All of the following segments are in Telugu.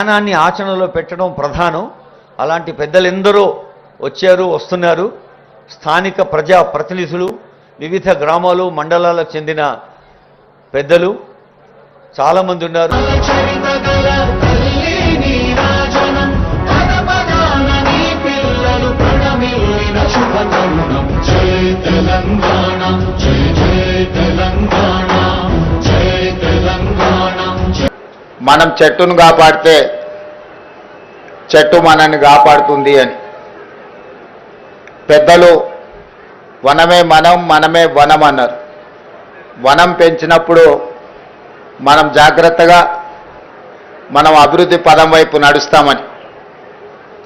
జ్ఞానాన్ని ఆచరణలో పెట్టడం ప్రధానం. అలాంటి పెద్దలెందరో వచ్చారు వస్తున్నారు. స్థానిక ప్రజా ప్రతినిధులు వివిధ గ్రామాలు మండలాలకు చెందిన పెద్దలు చాలామంది ఉన్నారు. చరితగల తెలంగాణ. మనం చెట్టును కాపాడితే చెట్టు మనల్ని కాపాడుతుంది అని. పెద్దలు వనమే మనం మనమే వనం అన్నారు. వనం పెంచినప్పుడు మనం జాగ్రత్తగా మనం అభివృద్ధి పదం వైపు నడుస్తామని.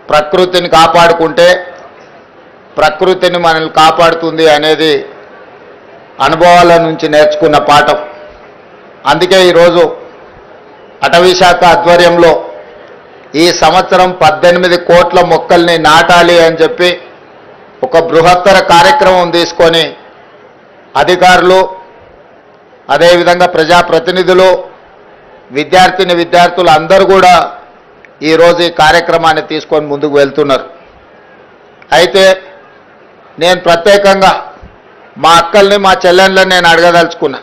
ప్రకృతిని కాపాడుకుంటే ప్రకృతిని మనల్ని కాపాడుతుంది అనేది అనుభవాల నుంచి నేర్చుకున్న పాఠం. అందుకే ఈరోజు అటవీశాఖ ఆధ్వర్యంలో ఈ సంవత్సరం పద్దెనిమిది కోట్ల మొక్కల్ని నాటాలి అని చెప్పి ఒక బృహత్తర కార్యక్రమం తీసుకొని అధికారులు అదేవిధంగా ప్రజాప్రతినిధులు విద్యార్థిని విద్యార్థులు అందరూ కూడా ఈరోజు ఈ కార్యక్రమాన్ని తీసుకొని ముందుకు వెళ్తున్నారు. అయితే నేను ప్రత్యేకంగా మా అక్కల్ని మా చెల్లెళ్ళని నేను అడగదలుచుకున్నా.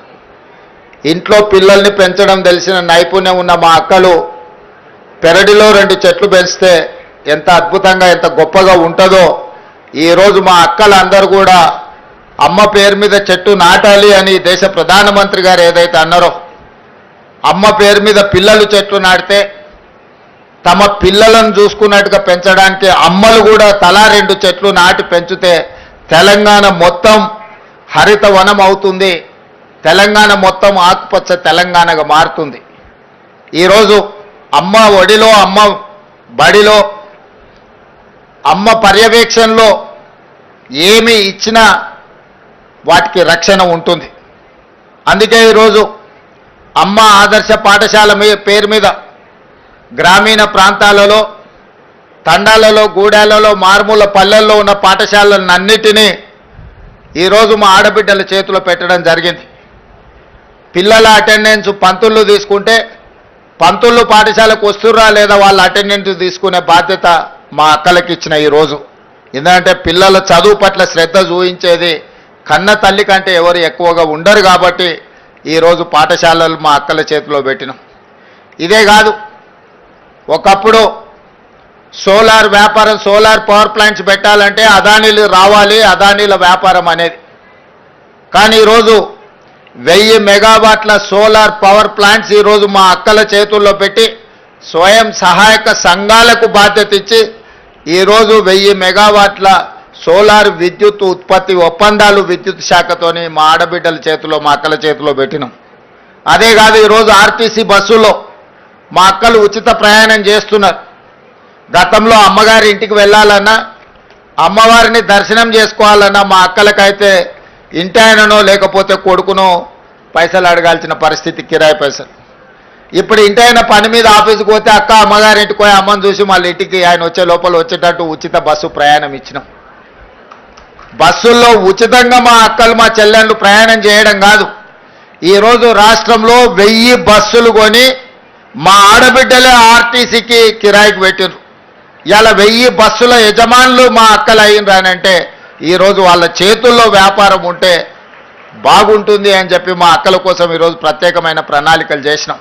ఇంట్లో పిల్లల్ని పెంచడం తెలిసిన నైపుణ్యం ఉన్న మా అక్కలు పెరడిలో రెండు చెట్లు పెంచితే ఎంత అద్భుతంగా ఎంత గొప్పగా ఉంటుందో. ఈరోజు మా అక్కలందరూ కూడా అమ్మ పేరు మీద చెట్టు నాటాలి అని దేశ ప్రధానమంత్రి గారు ఏదైతే అన్నారో అమ్మ పేరు మీద పిల్లలు చెట్లు నాటితే తమ పిల్లలను చూసుకున్నట్టుగా పెంచడానికి అమ్మలు కూడా తలా రెండు చెట్లు నాటి పెంచితే తెలంగాణ మొత్తం హరిత వనం అవుతుంది. తెలంగాణ మొత్తం ఆకుపచ్చ తెలంగాణగా మారుతుంది. ఈరోజు అమ్మ ఒడిలో అమ్మ బడిలో అమ్మ పర్యవేక్షణలో ఏమి ఇచ్చినా వాటికి రక్షణ ఉంటుంది. అందుకే ఈరోజు అమ్మ ఆదర్శ పాఠశాల పేరు మీద గ్రామీణ ప్రాంతాలలో తండాలలో గూడాలలో మారుమూల పల్లెల్లో ఉన్న పాఠశాలలన్నిటినీ ఈరోజు మా ఆడబిడ్డల చేతిలో పెట్టడం జరిగింది. పిల్లల అటెండెన్స్ పంతుళ్ళు తీసుకుంటే పంతుళ్ళు పాఠశాలకు వస్తుర్రా లేదా వాళ్ళ అటెండెన్స్ తీసుకునే బాధ్యత మా అక్కలకి ఇచ్చిన ఈరోజు ఎందుకంటే పిల్లల చదువు పట్ల శ్రద్ధ చూపించేది కన్న తల్లి కంటే ఎవరు ఎక్కువగా ఉండరు కాబట్టి ఈరోజు పాఠశాలలు మా అక్కల చేతిలో పెట్టినాం. ఇదే కాదు ఒకప్పుడు సోలార్ వ్యాపారం సోలార్ పవర్ ప్లాంట్స్ పెట్టాలంటే అదానీలు రావాలి అదానీల వ్యాపారం అనేది. కానీ ఈరోజు వెయ్యి మెగావాట్ల సోలార్ పవర్ ప్లాంట్స్ ఈరోజు మా అక్కల చేతుల్లో పెట్టి స్వయం సహాయక సంఘాలకు బాధ్యత ఇచ్చి ఈరోజు వెయ్యి మెగావాట్ల సోలార్ విద్యుత్ ఉత్పత్తి ఒప్పందాలు విద్యుత్ శాఖతోని మా ఆడబిడ్డల చేతిలో మా అక్కల చేతిలో పెట్టినాం. అదే కాదు ఈరోజు ఆర్టీసీ బస్సులో మా అక్కలు ఉచిత ప్రయాణం చేస్తున్నారు. గతంలో అమ్మగారి ఇంటికి వెళ్ళాలన్నా అమ్మవారిని దర్శనం చేసుకోవాలన్నా మా అక్కలకైతే ఇంటాయననో లేకపోతే కొడుకునో పైసలు అడగాల్సిన పరిస్థితి కిరాయి పైసలు. ఇప్పుడు ఇంటాయన పని మీద ఆఫీస్కి పోతే అక్క అమ్మగారింటికి పోయి అమ్మని చూసి మళ్ళీ ఇంటికి ఆయన వచ్చే లోపల వచ్చేటట్టు ఉచిత బస్సు ప్రయాణం ఇచ్చినాం. బస్సుల్లో ఉచితంగా మా అక్కలు మా చెల్లెళ్ళు ప్రయాణం చేయడం కాదు. ఈరోజు రాష్ట్రంలో వెయ్యి బస్సులు కొని మా ఆడబిడ్డలే ఆర్టీసీకి కిరాయికి పెట్టిండ్రు ఇలా వెయ్యి బస్సుల యజమానులు మా అక్కలు అయ్యిండ్రానంటే ఈరోజు వాళ్ళ చేతుల్లో వ్యాపారం ఉంటే బాగుంటుంది అని చెప్పి మా అక్కల కోసం ఈరోజు ప్రత్యేకమైన ప్రణాళికలు చేసినాం.